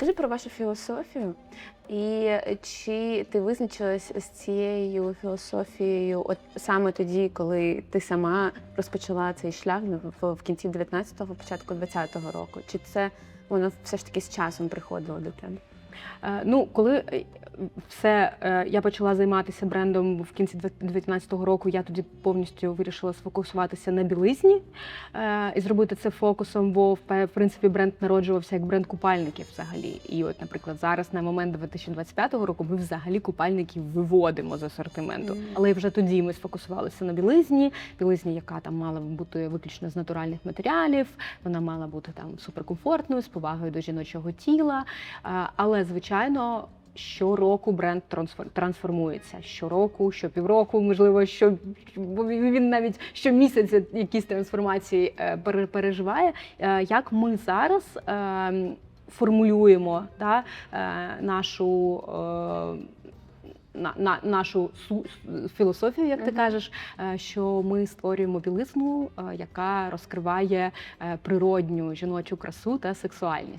Розкажи про вашу філософію, і чи ти визначилась з цією філософією от саме тоді, коли ти сама розпочала цей шлях в, в кінці 19-го, початку 20-го року? Чи це воно все ж таки з часом приходило до тебе? Е, Ну, коли е, все е, я почала займатися брендом в кінці 2019 року, я тоді повністю вирішила сфокусуватися на білизні і зробити це фокусом, бо в принципі бренд народжувався як бренд купальників взагалі. І от, наприклад, зараз на момент 2025 року ми взагалі купальників виводимо з асортименту. Але вже тоді ми сфокусувалися на білизні, білизні, яка там мала бути виключно з натуральних матеріалів, вона мала бути там суперкомфортною, з повагою до жіночого тіла. А, Але, звичайно, щороку бренд трансфор- трансформується. Щороку, щопівроку, можливо, що бо він навіть щомісяця якісь трансформації е, переживає. Е, Як ми зараз е, формулюємо да, е, нашу. На, на нашу су, філософію, як ти Мгм. кажеш, що ми створюємо білизну, яка розкриває природню жіночу красу та сексуальність.